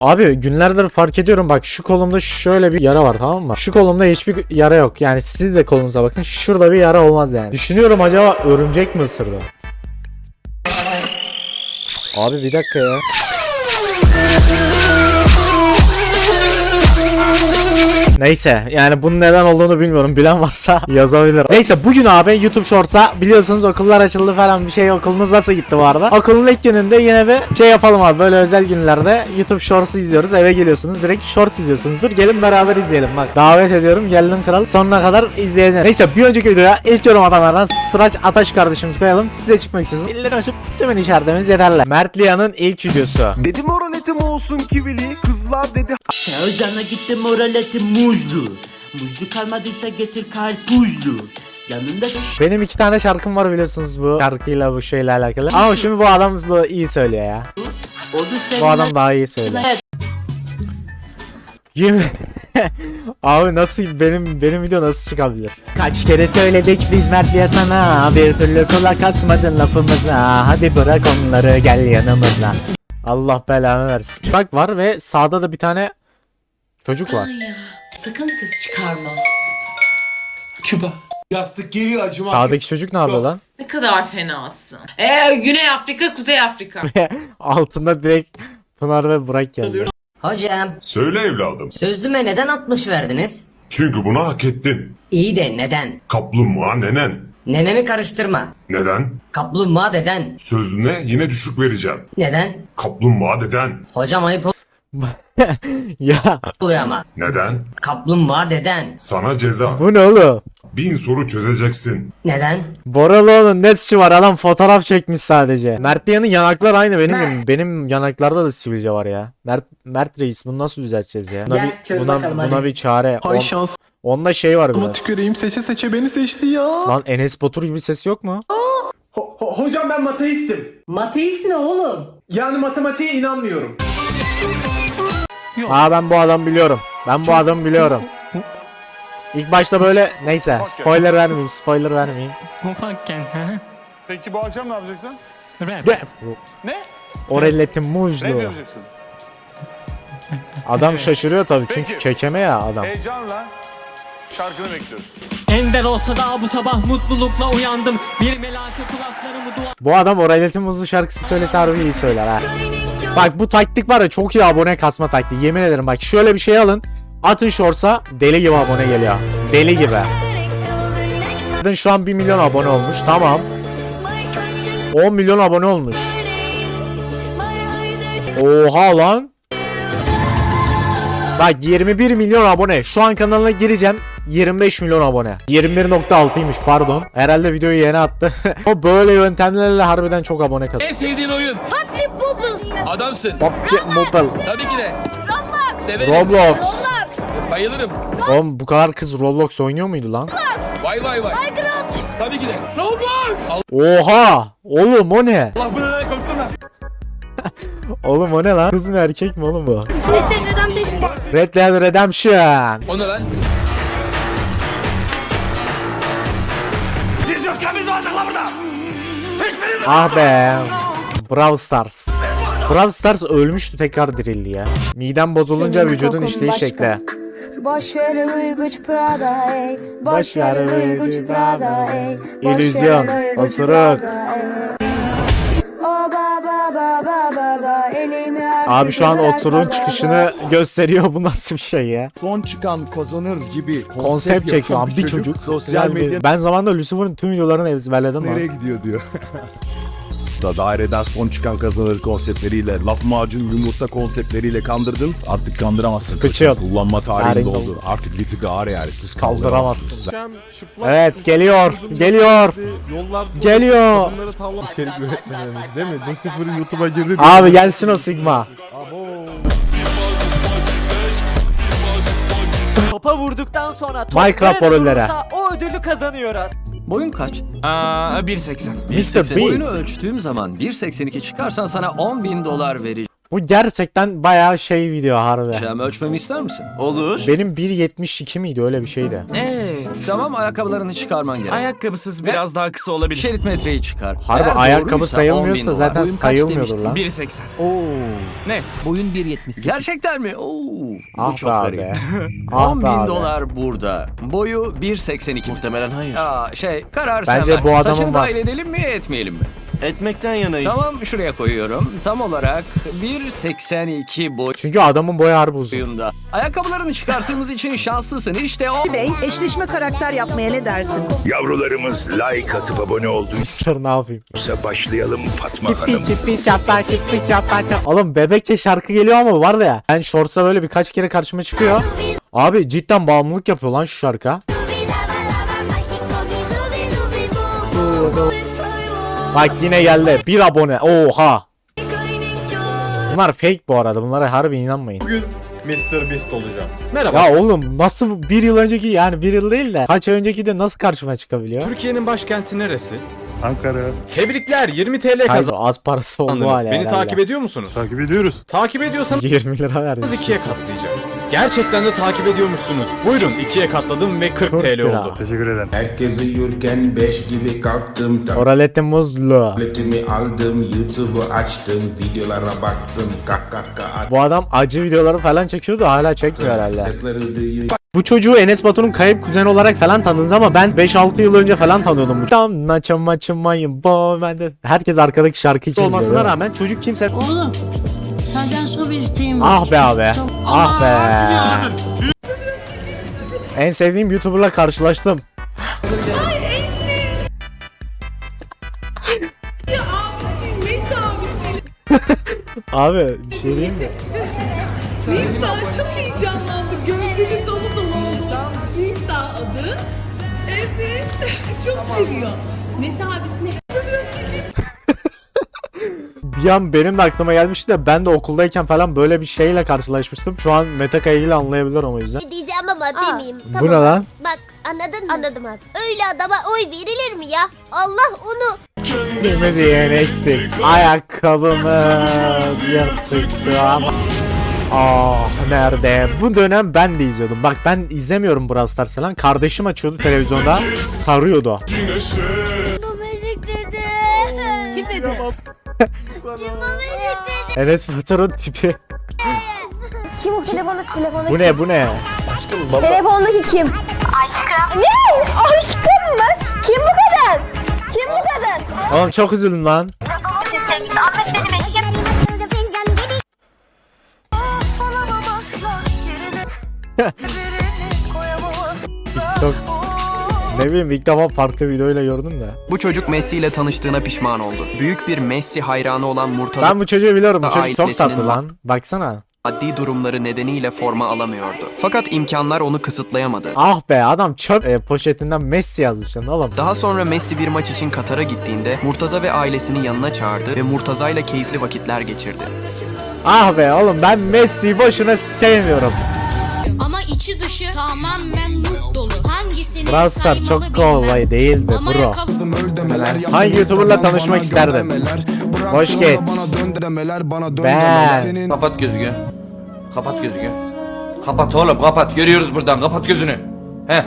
Abi günlerdir fark ediyorum bak şu kolumda şöyle bir yara var tamam mı? Şu kolumda hiçbir yara yok. Yani sizin de kolunuza bakın. Şurada bir yara olmaz yani. Düşünüyorum acaba örümcek mi ısırdı? Abi bir dakika ya. Neyse yani bunun neden olduğunu bilmiyorum. Bilen varsa yazabilir. Neyse bugün abi YouTube Shorts'a biliyorsunuz okullar açıldı falan bir şey okulunuz nasıl gitti bu arada? Okulun ilk gününde yine bir şey yapalım abi. Böyle özel günlerde YouTube Shorts'u izliyoruz. Eve geliyorsunuz direkt Shorts izliyorsunuzdur. Gelin beraber izleyelim bak. Davet ediyorum. Gelin kral sonuna kadar izleyeceğim. Neyse bir önceki videoya ilk yorum atanlardan Sıraç Ataş kardeşimiz koyalım. Size çıkmak istiyorsunuz. Elleri açıp tümün işaretlemeniz yeterli. Mert Lia'nın ilk videosu. Dedim oranetim olsun kivili kızlar dedi Çağırcana gitti moraleti muzlu. Muzlu kalmadıysa getir karpuzlu. Yanında da Benim iki tane şarkım var biliyorsunuz bu şarkıyla bu şeyle alakalı. Ama şimdi bu adam da iyi söylüyor ya. Bu adam daha iyi söylüyor. Yemin Abi nasıl benim benim video nasıl çıkabilir? Kaç kere söyledik biz Mert'le sana Bir türlü kulak asmadın lafımıza Hadi bırak onları gel yanımıza Allah belanı versin Bak var ve sağda da bir tane Çocuk var sakın ses çıkarma. Küba Yastık geliyor acımak Sağdaki çocuk ne yapıyor lan? Ne kadar fenasın. Ee, Güney Afrika, Kuzey Afrika. Altında direkt Pınar ve Burak geldi Hocam, Söyle evladım. sözlüme neden 60 verdiniz? Çünkü bunu hak ettin. İyi de neden? Kaplumbağa nenen. Nenemi karıştırma. Neden? Kaplumbağa deden. Sözlüğüne yine düşük vereceğim. Neden? Kaplumbağa deden. Hocam ayıp Ya oluyor ama. Neden? Kaplumbağa deden. Sana ceza. bu ne oğlum? Bin soru çözeceksin. Neden? Boraloğlu'nun ne suçu var adam fotoğraf çekmiş sadece. Mert Lia'nın yanaklar aynı benim gibi. Benim yanaklarda da sivilce var ya. Mert Mert Reis bunu nasıl düzelteceğiz ya? Buna Gel, bir, çöz buna, bakalım buna bir çare. Hay On- şans onda şey var Ama biraz. tüküreyim seçe seçe beni seçti ya Lan Enes Batur gibi ses yok mu? Ho- ho- hocam ben mateistim. Mateist ne oğlum? Yani matematiğe inanmıyorum. Aa ben bu adamı biliyorum. Ben bu adamı biliyorum. İlk başta böyle neyse spoiler vermeyeyim spoiler vermeyeyim. Ufakken ha? Peki bu akşam ne yapacaksın? Rap. Ne? Orelletin Ne muzlu. yapacaksın? Adam şaşırıyor tabii çünkü Peki. kekeme ya adam. Heyecanla şarkını bekliyoruz. Ender olsa da bu sabah mutlulukla uyandım. Bir melake kulaklarımı dua... Bu adam Orelletin muzlu şarkısı söylese harbi iyi söyler ha. Bak bu taktik var ya çok iyi abone kasma taktiği. Yemin ederim bak şöyle bir şey alın. Atın shorts'a deli gibi abone geliyor. Deli gibi. Şu an 1 milyon abone olmuş. Tamam. 10 milyon abone olmuş. Oha lan. Bak 21 milyon abone. Şu an kanalına gireceğim. 25 milyon abone. 21.6'ymış pardon. Herhalde videoyu yeni attı. o böyle yöntemlerle harbiden çok abone kazanıyor. En sevdiğin oyun. Adamsın. PUBG Mobile. Tabii ki de. Severiz. Roblox. Bayılırım. Oğlum bu kadar kız Roblox oynuyor muydu lan? Vay vay vay. Tabii ki de. Roblox. Oha! Oğlum o ne? Allah bunu korktum lan. Oğlum o ne lan? Kız mı erkek mi oğlum bu? Neden neden peşin? Red Dead Redemption. O ne lan? Vardık lan burada Ah be. Brawl Stars. Brawl Stars ölmüştü tekrar dirildi ya. Midem bozulunca Benim vücudun kokum işleyiş başka. şekli. Boş ver uyguç Prada ey. Boş ver uyguç uyguç Prada, ey. İllüzyon, Boş ver uyguç osuruk. Prada, ey. Abi şu an oturun çıkışını gösteriyor. Bu nasıl bir şey ya? Son çıkan kazanır gibi Konsept çekiyor abi bir çocuk. Sosyal medya Ben zamanında Lucifer'ın tüm videolarını ezberledim nereye lan. gidiyor diyor da daireden son çıkan kazanır konseptleriyle, laf macun yumurta konseptleriyle kandırdın. Artık kandıramazsın. Sıkıcı. Kullanma tarihi doldu. doldu. Artık bir tık ağır yani. Siz Kaldıramazsın. kaldıramazsınız. Evet geliyor. Geliyor. Geliyor. İçerik üretmenleri değil mi? Lucifer'ın YouTube'a girdi. Abi gelsin o Sigma. Topa vurduktan sonra top Minecraft nerede durursa o ödülü kazanıyoruz. Boyun kaç? Aa 1.80. Mr. Boyunu Beast. ölçtüğüm zaman 1.82 çıkarsan sana 10 bin dolar vereceğim. Bu gerçekten bayağı şey video harbi. Ölçmemi ister misin? Olur. Benim 1.72 miydi öyle bir şeydi. Eee Tamam ayakkabılarını çıkarman gerek. Ayakkabısız biraz daha kısa olabilir. Şerit metreyi çıkar. Harbi Eğer ayakkabı doğruysa sayılmıyorsa 10 bin dolar. zaten Boyun kaç sayılmıyordur demiştin? lan. 1.80. Oo. Ne? Boyun 1.78. Gerçekten mi? Oo. Bu Ah çok be garip. abi. Ah 10 be bin abi. dolar burada. Boyu 1.82. Muhtemelen hayır. Aa, şey karar Bence sen bu adamın Saçını var. dahil edelim mi etmeyelim mi? Etmekten yanayım. Tamam şuraya koyuyorum. Tam olarak 1.82 Çünkü adamın boyu harbi uzun. boyunda. Ayakkabılarını çıkarttığımız için şanslısın. İşte o. Bey eşleşme karakter yapmaya ne dersin? Yavrularımız like atıp abone olduysa Mister ne yapayım? başlayalım Fatma Çipi çipi çapa çipi çapa. Oğlum bebekçe şarkı geliyor ama var ya. Ben shorts'a böyle birkaç kere karşıma çıkıyor. Abi cidden bağımlılık yapıyor lan şu şarkı. Bak yine geldi. Bir abone. Oha. Bunlar fake bu arada. Bunlara harbi inanmayın. Mr. Beast olacağım. Ya oğlum nasıl bir yıl önceki yani bir yıl değil de kaç ay önceki de nasıl karşıma çıkabiliyor? Türkiye'nin başkenti neresi? Ankara. Tebrikler 20 TL Kaydı az parası oldu kazandınız. hala Beni herhalde. takip ediyor musunuz? Takip ediyoruz. Takip ediyorsanız 20 lira verdi. ikiye katlayacağım. Gerçekten de takip ediyormuşsunuz. Buyurun ikiye katladım ve 40 TL lira. oldu. Teşekkür ederim. Herkes uyurken 5 gibi kalktım Oraletti muzlu. Tabletimi aldım YouTube'u açtım videolara baktım kak kak kak Bu adam acı videoları falan çekiyordu hala çekmiyor herhalde. Sesleri duyuyor Bu çocuğu Enes Batur'un kayıp kuzeni olarak falan tanıdınız ama ben 5-6 yıl önce falan tanıyordum. bu. Tam naçam bo ben de. Herkes arkadaki şarkı için olmasına rağmen çocuk kimse... Oğlum senden su bir isteğim Ah be abi. Ah be. En sevdiğim YouTuber'la karşılaştım. abi bir şey diyeyim mi? Nisa çok heyecanlandı. Gözleri dolu dolu oldu. Nisa adı. Evet. çok seviyor. Sabit ne Bir an benim de aklıma gelmişti de ben de okuldayken falan böyle bir şeyle karşılaşmıştım. Şu an Mete Kayı'yla anlayabiliyorum o yüzden. Diyeceğim ama demeyeyim. Bu ne lan? Bak anladın mı? Anladım abi. Öyle adama oy verilir mi ya? Allah onu Kendimiz yenektik. Ayakkabımız yırtıktı ama. Ah nerede? Bu dönem ben de izliyordum. Bak ben izlemiyorum Brawl Stars falan. Kardeşim açıyordu televizyonda. Sarıyordu. Bu müzik dedi. Kim dedi? Enes Batur'un tipi. Kim o telefonu telefonu? Bu ne bu ne? Telefondaki kim? Aşkım. Ne? Aşkım mı? Kim bu kadın? Kim bu kadın? Oğlum çok üzüldüm lan. Sevgisi Ahmet benim eşim. ne bileyim ilk defa farklı videoyla gördüm de. Bu çocuk Messi ile tanıştığına pişman oldu. Büyük bir Messi hayranı olan Murtaza Ben bu çocuğu biliyorum. Bu çocuk çok tatlı lan. Baksana. maddi durumları nedeniyle forma alamıyordu. Fakat imkanlar onu kısıtlayamadı. Ah be adam çöp e, poşetinden Messi yazmış lan oğlum. Daha sonra Messi bir maç için Katar'a gittiğinde Murtaza ve ailesini yanına çağırdı ve Murtaza ile keyifli vakitler geçirdi. Ah be oğlum ben Messi'yi boşuna sevmiyorum. Ama içi dışı tamamen dolu. Hangisini Brawl Stars çok kolay değildi bro. Hangi YouTuber'la tanışmak isterdin? Hoş geç. Ben. Kapat gözünü. Kapat gözünü. Kapat oğlum kapat. Görüyoruz buradan. Kapat gözünü. Heh.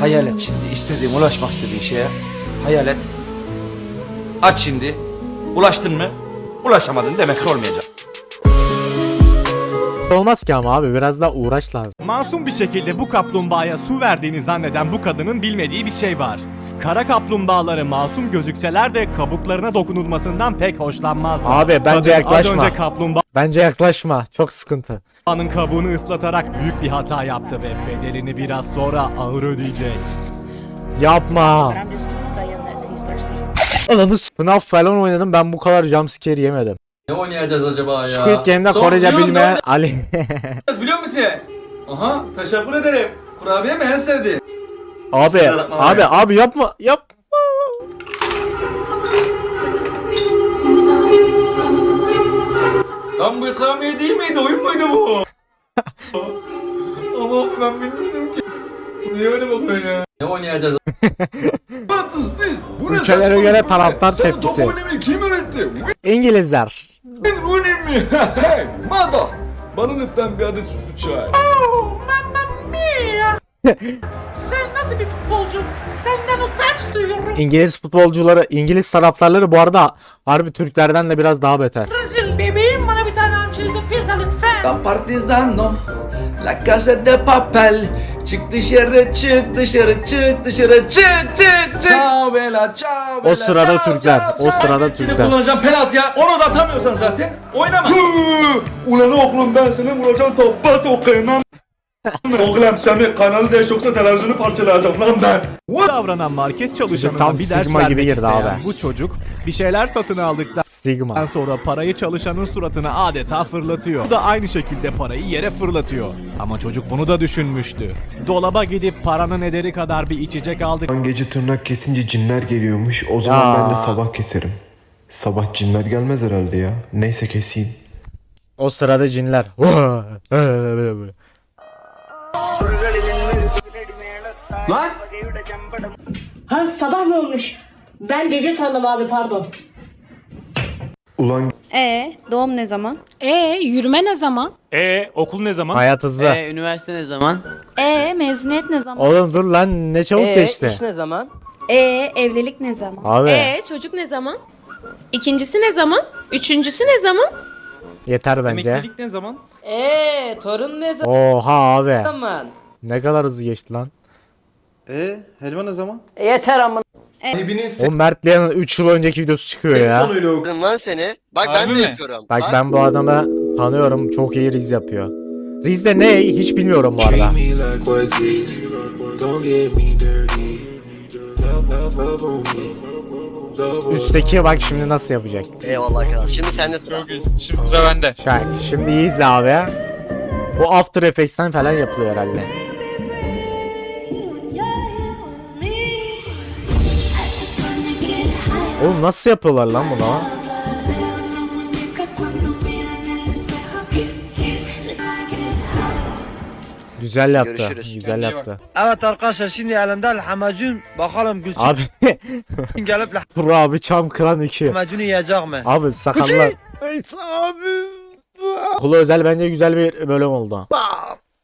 Hayal et şimdi. istediğin, ulaşmak istediğin şeye. Hayal et. Aç şimdi. Ulaştın mı? Ulaşamadın demek ki olmayacak. Olmaz ki ama abi biraz daha uğraş lazım. Masum bir şekilde bu kaplumbağaya su verdiğini zanneden bu kadının bilmediği bir şey var. Kara kaplumbağaları masum gözükseler de kabuklarına dokunulmasından pek hoşlanmazlar. Abi, bence Kadın yaklaşma. Az önce kaplumbağanın Bence yaklaşma. Çok sıkıntı. kabuğunu ıslatarak büyük bir hata yaptı ve bedelini biraz sonra ağır ödeyecek. Yapma. Ananı s- FNAF falan oynadım ben bu kadar jumpscare yemedim. Ne oynayacağız acaba ya? Squid Game'de Korece bilmeyen Ali. Biliyor musun? Aha teşekkür ederim. Kurabiye mi en sevdiğin? abi abi abi yapma yap. Lan bu ikramiye değil miydi? Oyun muydu bu? Ama ben bilmiyordum ki. Niye öyle bakıyorsun ya? Ne oynayacağız? Ülkelere göre taraftar tepkisi. Kim öğretti? İngilizler. Rooney mi? hey, mother! Bana lütfen bir adet sütlü çay. Sen nasıl bir futbolcu? Senden utanç duyuyorum. İngiliz futbolcuları, İngiliz taraftarları bu arada harbi Türklerden de biraz daha beter. Brazil bebeğim bana bir tane hamçezli pizza lütfen. La partizano, la casa de papel. Çık dışarı, çık dışarı, çık dışarı, çık çık çık. Ciao bella, ciao O sırada Türkler, o sırada Türkler. kullanacağım penaltı ya. Onu da atamıyorsan zaten oynama. Ulan oğlum ben seni vuracağım topa sokayım Oğlum Semih kanalı değiş yoksa televizyonu parçalayacağım lan ben. Bu davranan market çalışanına Tam bir ders Sigma vermek gibi girdi isteyen abi. bu çocuk bir şeyler satın aldıktan Sigma. sonra parayı çalışanın suratına adeta fırlatıyor. Bu da aynı şekilde parayı yere fırlatıyor. Ama çocuk bunu da düşünmüştü. Dolaba gidip paranın ederi kadar bir içecek aldık. Gece tırnak kesince cinler geliyormuş. O zaman ben de sabah keserim. Sabah cinler gelmez herhalde ya. Neyse keseyim. O sırada cinler. Ha sabah mı olmuş? Ben gece sandım abi pardon. Ulan Ee, doğum ne zaman? Ee yürüme ne zaman? E okul ne zaman? Hayat hızlı. üniversite ne zaman? Ee, mezuniyet ne zaman? Oğlum dur lan ne çabuk geçti. ne zaman? Ee, evlilik ne zaman? Abi Ee çocuk ne zaman? İkincisi ne zaman? Üçüncüsü ne zaman? yeter bence. ne zaman? Ee, torun ne Oha abi. zaman? Ne kadar hızlı geçti lan. E helva ne zaman? Yeter ama. O Mert Leğen'in 3 yıl önceki videosu çıkıyor ya. lan seni. Bak ben de yapıyorum. Bak ben bu adamı tanıyorum. Çok iyi riz yapıyor. Riz de ne? Hiç bilmiyorum bu arada. Üstteki bak şimdi nasıl yapacak. Eyvallah kral. Şimdi sen de sıra. Şimdi sıra bende. Şak. Şimdi iyi izle abi. Bu After Effects'ten falan yapılıyor herhalde. Oğlum nasıl yapıyorlar lan bunu? Güzel yaptı. Görüşürüz. Güzel yaptı. Evet arkadaşlar şimdi elimde lahmacun. Bakalım Gülçin Abi gelip Tur abi çam kıran 2. lahmacunu yiyecek mi? Abi sakallar. abi. Kulu özel bence güzel bir bölüm oldu.